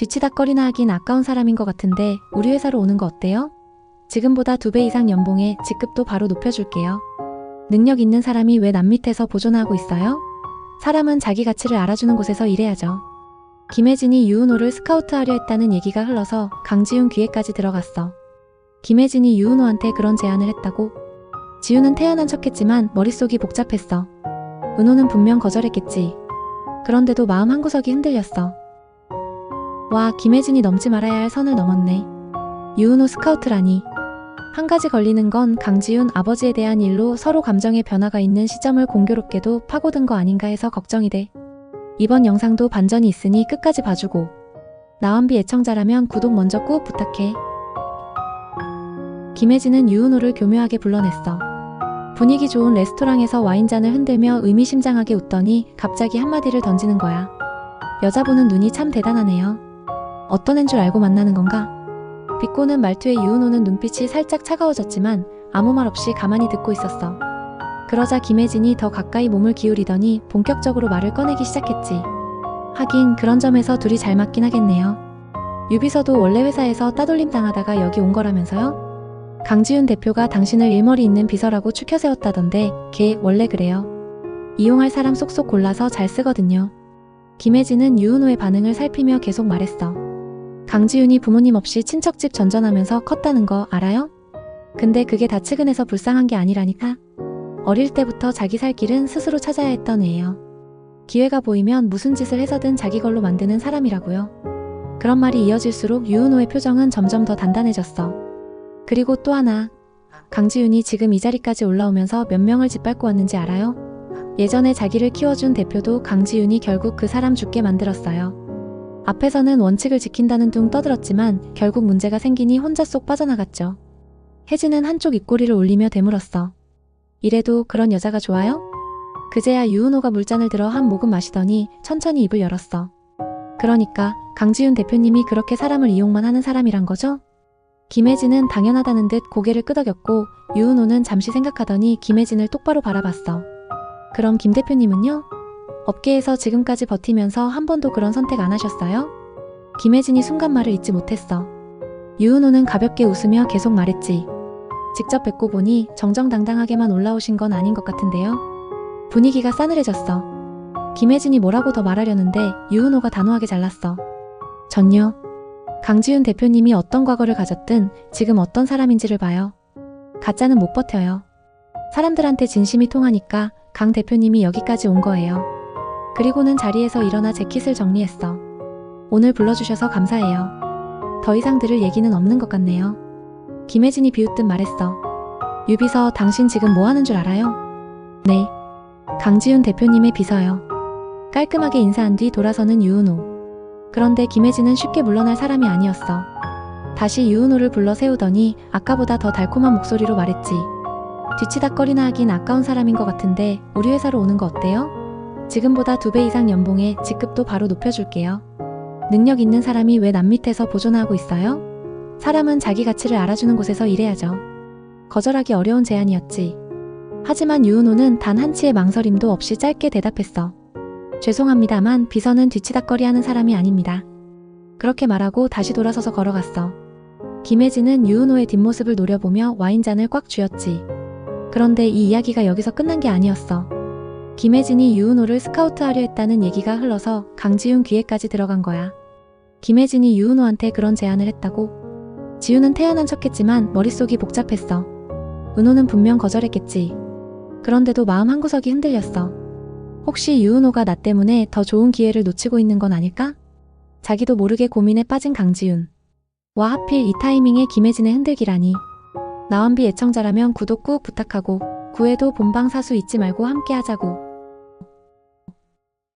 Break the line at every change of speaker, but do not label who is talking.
뒤치다꺼리나 하긴 아까운 사람인 것 같은데 우리 회사로 오는 거 어때요? 지금보다 두 배 이상 연봉에 직급도 바로 높여줄게요. 능력 있는 사람이 왜 남 밑에서 보존하고 있어요? 사람은 자기 가치를 알아주는 곳에서 일해야죠. 김혜진이 유은호를 스카우트하려 했다는 얘기가 흘러서 강지훈 귀에까지 들어갔어. 김혜진이 유은호한테 그런 제안을 했다고? 지훈은 태연한 척했지만 머릿속이 복잡했어. 은호는 분명 거절했겠지. 그런데도 마음 한구석이 흔들렸어. 와, 김혜진이 넘지 말아야 할 선을 넘었네. 유은호 스카우트라니. 한 가지 걸리는 건 강지훈 아버지에 대한 일로 서로 감정의 변화가 있는 시점을 공교롭게도 파고든 거 아닌가 해서 걱정이 돼. 이번 영상도 반전이 있으니 끝까지 봐주고. 나원비 애청자라면 구독 먼저 꾹 부탁해. 김혜진은 유은호를 교묘하게 불러냈어. 분위기 좋은 레스토랑에서 와인잔을 흔들며 의미심장하게 웃더니 갑자기 한마디를 던지는 거야. 여자분은 눈이 참 대단하네요. 어떤 앤 줄 알고 만나는 건가? 비꼬는 말투에 유은호는 눈빛이 살짝 차가워졌지만 아무 말 없이 가만히 듣고 있었어. 그러자 김혜진이 더 가까이 몸을 기울이더니 본격적으로 말을 꺼내기 시작했지. 하긴 그런 점에서 둘이 잘 맞긴 하겠네요. 유비서도 원래 회사에서 따돌림 당하다가 여기 온 거라면서요? 강지훈 대표가 당신을 일머리 있는 비서라고 추켜 세웠다던데 걔 원래 그래요. 이용할 사람 쏙쏙 골라서 잘 쓰거든요. 김혜진은 유은호의 반응을 살피며 계속 말했어. 강지훈이 부모님 없이 친척집 전전하면서 컸다는 거 알아요? 근데 그게 다 측은해서 불쌍한 게 아니라니까. 어릴 때부터 자기 살 길은 스스로 찾아야 했던 애예요. 기회가 보이면 무슨 짓을 해서든 자기 걸로 만드는 사람이라고요. 그런 말이 이어질수록 유은호의 표정은 점점 더 단단해졌어. 그리고 또 하나. 강지훈이 지금 이 자리까지 올라오면서 몇 명을 짓밟고 왔는지 알아요? 예전에 자기를 키워준 대표도 강지훈이 결국 그 사람 죽게 만들었어요. 앞에서는 원칙을 지킨다는 둥 떠들었지만 결국 문제가 생기니 혼자 쏙 빠져나갔죠. 혜진은 한쪽 입꼬리를 올리며 되물었어. 이래도 그런 여자가 좋아요? 그제야 유은호가 물잔을 들어 한 모금 마시더니 천천히 입을 열었어. 그러니까 강지훈 대표님이 그렇게 사람을 이용만 하는 사람이란 거죠? 김혜진은 당연하다는 듯 고개를 끄덕였고 유은호는 잠시 생각하더니 김혜진을 똑바로 바라봤어. 그럼 김 대표님은요? 업계에서 지금까지 버티면서 한 번도 그런 선택 안 하셨어요? 김혜진이 순간 말을 잊지 못했어. 유은호는 가볍게 웃으며 계속 말했지. 직접 뵙고 보니 정정당당하게만 올라오신 건 아닌 것 같은데요. 분위기가 싸늘해졌어. 김혜진이 뭐라고 더 말하려는데 유은호가 단호하게 잘랐어. 전요. 강지훈 대표님이 어떤 과거를 가졌든 지금 어떤 사람인지를 봐요. 가짜는 못 버텨요. 사람들한테 진심이 통하니까 강 대표님이 여기까지 온 거예요. 그리고는 자리에서 일어나 재킷을 정리했어. 오늘 불러주셔서 감사해요. 더 이상 들을 얘기는 없는 것 같네요. 김혜진이 비웃듯 말했어. 유비서 당신 지금 뭐 하는 줄 알아요? 네. 강지훈 대표님의 비서요. 깔끔하게 인사한 뒤 돌아서는 유은호. 그런데 김혜진은 쉽게 물러날 사람이 아니었어. 다시 유은호를 불러 세우더니 아까보다 더 달콤한 목소리로 말했지. 뒤치다꺼리나 하긴 아까운 사람인 것 같은데 우리 회사로 오는 거 어때요? 지금보다 두배 이상 연봉에 직급도 바로 높여줄게요. 능력 있는 사람이 왜 남 밑에서 보존하고 있어요? 사람은 자기 가치를 알아주는 곳에서 일해야죠. 거절하기 어려운 제안이었지. 하지만 유은호는 단 한치의 망설임도 없이 짧게 대답했어. 죄송합니다만 비서는 뒤치다꺼리 하는 사람이 아닙니다. 그렇게 말하고 다시 돌아서서 걸어갔어. 김혜진은 유은호의 뒷모습을 노려보며 와인잔을 꽉 쥐었지. 그런데 이 이야기가 여기서 끝난 게 아니었어. 김혜진이 유은호를 스카우트하려 했다는 얘기가 흘러서 강지훈 귀에까지 들어간 거야. 김혜진이 유은호한테 그런 제안을 했다고? 지훈은 태연한 척했지만 머릿속이 복잡했어. 은호는 분명 거절했겠지. 그런데도 마음 한구석이 흔들렸어. 혹시 유은호가 나 때문에 더 좋은 기회를 놓치고 있는 건 아닐까? 자기도 모르게 고민에 빠진 강지훈. 와 하필 이 타이밍에 김혜진의 흔들기라니. 나원비 애청자라면 구독 꾹 부탁하고 구해도 본방 사수 잊지 말고 함께 하자고.